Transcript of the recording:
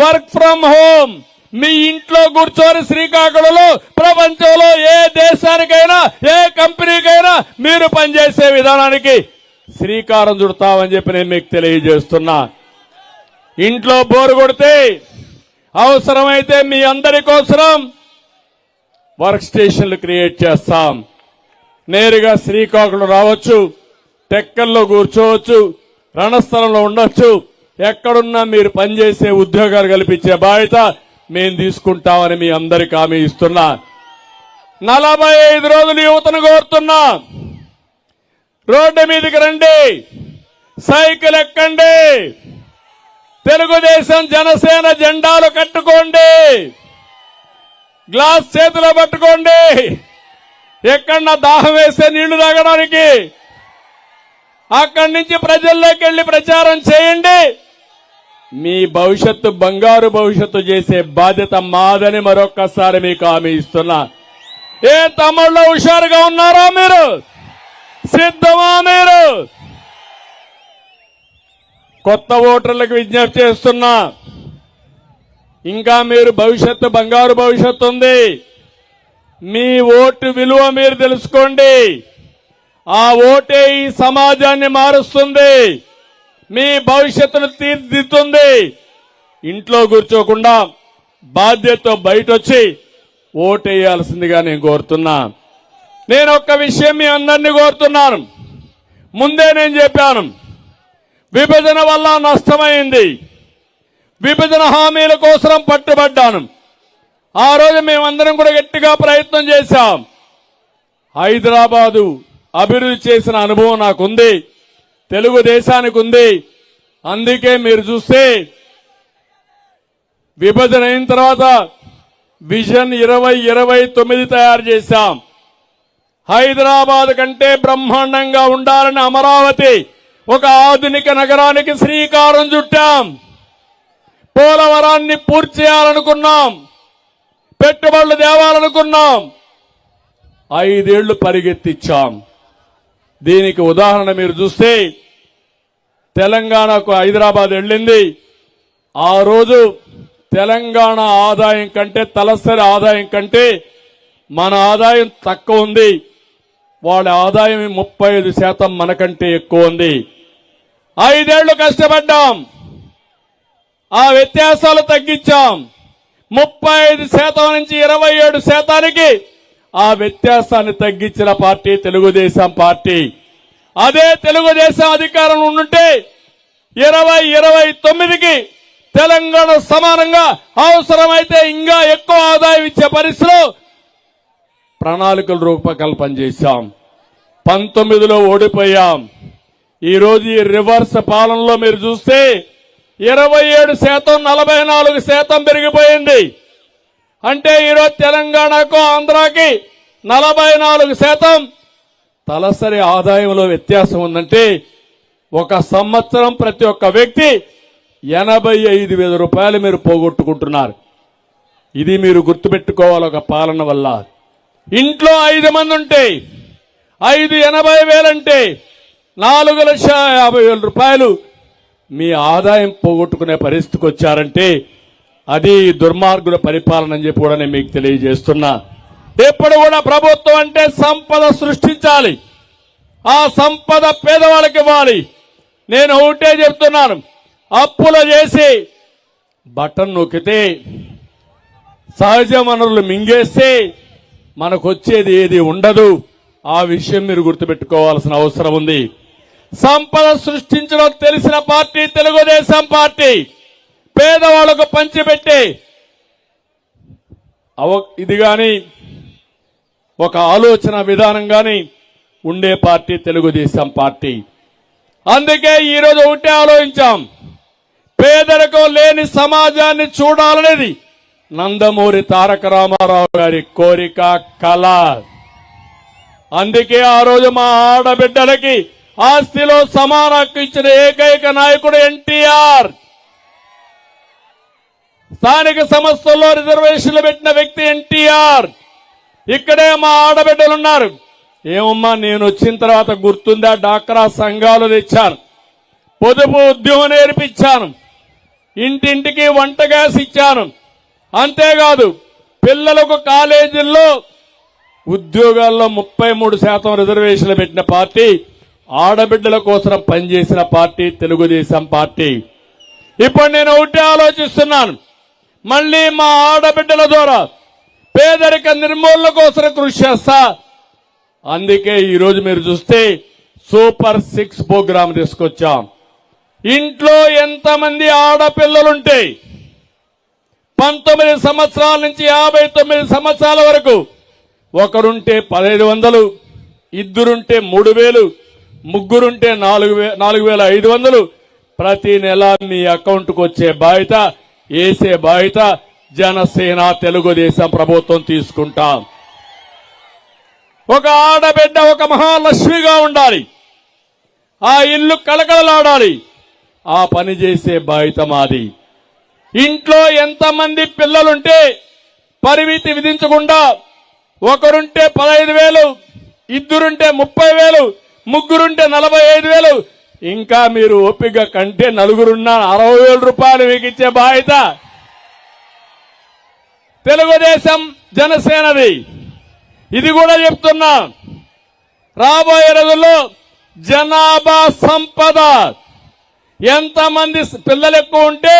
Work from home. మీ ఇంట్లో కూర్చొని శ్రీకాకుళంలో ప్రపంచంలో ఏ దేశానికైనా ఏ కంపెనీకైనా మీరు పనిచేసే విధానానికి శ్రీకారం చుడతామని చెప్పి నేను మీకు తెలియజేస్తున్నా. ఇంట్లో బోరు కొడితే అవసరమైతే మీ అందరి కోసం వర్క్ స్టేషన్లు క్రియేట్ చేస్తాం. నేరుగా శ్రీకాకుళం రావచ్చు టెక్కల్లో కూర్చోవచ్చు రణస్థలంలో ఉండొచ్చు. ఎక్కడున్నా మీరు పనిచేసే ఉద్యోగాలు కల్పించే బాధ్యత మేము తీసుకుంటామని మీ అందరికి హామీ ఇస్తున్నా. నలభై ఐదు రోజులు యువతను కోరుతున్నా. రోడ్డు మీదకి రండి. సైకిల్ ఎక్కండి. తెలుగుదేశం జనసేన జెండాలు కట్టుకోండి. గ్లాస్ చేతిలో పట్టుకోండి. ఎక్కడన్నా దాహం వేస్తే నీళ్ళు తాగడానికి అక్కడి నుంచి ప్రజల్లోకి వెళ్ళి ప్రచారం చేయండి. మీ భవిష్యత్తు బంగారు భవిష్యత్తు చేసే బాధ్యత మాదని మరొక్కసారి మీకు హామీ ఇస్తున్నా. ఏ తమ్ముళ్ళు హుషారుగా ఉన్నారా మీరు? సిద్ధమా మీరు? కొత్త ఓటర్లకు విజ్ఞప్తి చేస్తున్నా. ఇంకా మీరు భవిష్యత్తు బంగారు భవిష్యత్తు ఉంది. మీ ఓటు విలువ మీరు తెలుసుకోండి. ఆ ఓటే ఈ సమాజాన్ని మారుస్తుంది. మీ భవిష్యత్తును తీర్చిదిద్దుతుంది. ఇంట్లో కూర్చోకుండా బాధ్యతతో బయట వచ్చి ఓటేయాల్సిందిగా నేను కోరుతున్నా. నేను ఒక్క విషయం మీ అందరినీ కోరుతున్నాను. ముందే నేను చెప్పాను. విభజన వల్ల నష్టమైంది. విభజన హామీల కోసం పట్టుబడ్డాను. ఆ రోజు మేమందరం కూడా గట్టిగా ప్రయత్నం చేశాం. హైదరాబాదు అభివృద్ధి చేసిన అనుభవం నాకుంది. తెలుగుదేశానికి ఉంది అందుకే మీరు చూస్తే విభజన అయిన తర్వాత విజన్ ఇరవై ఇరవై తొమ్మిది తయారు చేశాం. హైదరాబాద్ కంటే బ్రహ్మాండంగా ఉండాలని అమరావతి ఒక ఆధునిక నగరానికి శ్రీకారం చుట్టాం. పోలవరాన్ని పూర్తి చేయాలనుకున్నాం. పెట్టుబడులు తేవాలనుకున్నాం. ఐదేళ్ళు పరిగెత్తిచ్చాం. దీనికి ఉదాహరణ మీరు చూస్తే తెలంగాణకు హైదరాబాద్ వెళ్ళింది. ఆ రోజు తెలంగాణ ఆదాయం కంటే తలసరి ఆదాయం కంటే మన ఆదాయం తక్కువ ఉంది. వాళ్ళ ఆదాయం ముప్పై ఐదు శాతం మనకంటే ఎక్కువ ఉంది. ఐదేళ్ళు కష్టపడ్డాం. ఆ వ్యత్యాసాలు తగ్గించాం. ముప్పై ఐదు శాతం నుంచి ఇరవై ఏడు శాతానికి ఆ వ్యత్యాసాన్ని తగ్గించిన పార్టీ తెలుగుదేశం పార్టీ. అదే తెలుగుదేశం అధికారం ఉంటే ఇరవై ఇరవై తొమ్మిదికి తెలంగాణ సమానంగా అవసరమైతే ఇంకా ఎక్కువ ఆదాయం ఇచ్చే పరిస్థితిలో ప్రణాళికలు రూపకల్పన చేశాం. పంతొమ్మిదిలో ఓడిపోయాం. ఈరోజు ఈ రివర్స్ పాలనలో మీరు చూస్తే ఇరవై ఏడు శాతం నలభై నాలుగు శాతం పెరిగిపోయింది. అంటే ఈరోజు తెలంగాణకు ఆంధ్రాకి నలభై నాలుగు శాతం తలసరి ఆదాయంలో వ్యత్యాసం ఉందంటే ఒక సంవత్సరం ప్రతి ఒక్క వ్యక్తి ఎనభై ఐదు వేల రూపాయలు మీరు పోగొట్టుకుంటున్నారు. ఇది మీరు గుర్తుపెట్టుకోవాలి ఒక పాలన వల్ల. ఇంట్లో ఐదు మంది ఉంటే ఐదు ఎనభై వేలంటే నాలుగు లక్షల యాభై వేల రూపాయలు మీ ఆదాయం పోగొట్టుకునే పరిస్థితికి వచ్చారంటే అది దుర్మార్గుల పరిపాలన అని చెప్పి కూడా నేను మీకు తెలియజేస్తున్నా. ఎప్పుడు కూడా ప్రభుత్వం అంటే సంపద సృష్టించాలి. ఆ సంపద పేదవాళ్ళకి ఇవ్వాలి. నేను ఒకటే చెప్తున్నాను. అప్పులు చేసి బటన్ నొక్కితే సహజ వనరులు మింగేస్తే మనకు వచ్చేది ఏది ఉండదు. ఆ విషయం మీరు గుర్తుపెట్టుకోవాల్సిన అవసరం ఉంది. సంపద సృష్టించడం తెలిసిన పార్టీ తెలుగుదేశం పార్టీ. పేదవాళ్ళకు పంచిపెట్టే అవ ఇది కానీ ఒక ఆలోచన విధానంగానే ఉండే పార్టీ తెలుగుదేశం పార్టీ. అందుకే ఈరోజు ఒకటే ఆలోచించాం. పేదరికం లేని సమాజాన్ని చూడాలనేది నందమూరి తారక రామారావు గారి కోరిక కళ. అందుకే ఆ రోజు మా ఆడబిడ్డలకి ఆస్తిలో సమాన హక్కు ఇచ్చిన ఏకైక నాయకుడు ఎన్టీఆర్. స్థానిక సంస్థల్లో రిజర్వేషన్లు పెట్టిన వ్యక్తి ఎన్టీఆర్. ఇక్కడే మా ఆడబిడ్డలు ఉన్నారు ఏమమ్మా నేను వచ్చిన తర్వాత గుర్తుందా? డాక్రా సంఘాలు తెచ్చాను. పొదుపు ఉద్యమం నేర్పించాను. ఇంటింటికి వంట గ్యాస్ ఇచ్చాను. అంతేకాదు పిల్లలకు కాలేజీల్లో ఉద్యోగాల్లో ముప్పై మూడు శాతం రిజర్వేషన్లు పెట్టిన పార్టీ ఆడబిడ్డల కోసం పనిచేసిన పార్టీ తెలుగుదేశం పార్టీ. ఇప్పుడు నేను ఒకటి ఆలోచిస్తున్నాను. మళ్ళీ మా ఆడబిడ్డల ద్వారా పేదరిక నిర్మూలన కోసం కృషి చేస్తా. అందుకే ఈరోజు మీరు చూస్తే సూపర్ సిక్స్ ప్రోగ్రాం తీసుకొచ్చాం. ఇంట్లో ఎంతమంది ఆడపిల్లలుంటే పంతొమ్మిది సంవత్సరాల నుంచి యాభై తొమ్మిది సంవత్సరాల వరకు ఒకరుంటే పదహైదు వందలు ఇద్దరుంటే మూడు వేలు ముగ్గురుంటే నాలుగు వే నాలుగు వేల ఐదు వందలు. ప్రతి నెల మీ అకౌంట్కు వచ్చే బాధ్యత వేసే బాధ్యత జనసేన తెలుగుదేశం ప్రభుత్వం తీసుకుంటాం. ఒక ఆడబిడ్డ ఒక మహాలక్ష్మిగా ఉండాలి. ఆ ఇల్లు కలకలలాడాలి ఆ పని చేసే బాధ్యత మాది. ఇంట్లో ఎంతమంది పిల్లలుంటే పరిమితి విధించకుండా ఒకరుంటే పదహైదు వేలు ఇద్దరుంటే ముప్పై వేలు ముగ్గురుంటే నలభై ఐదు వేలు ఇంకా మీరు ఓపిక కంటే నలుగురున్న అరవై వేల రూపాయలు మీకు ఇచ్చే బాధ్యత. తెలుగుదేశం జనసేనది. ఇది కూడా చెప్తున్నా. రాబోయే రోజుల్లో జనాభా సంపద. ఎంతమంది పిల్లలు ఎక్కువ ఉంటే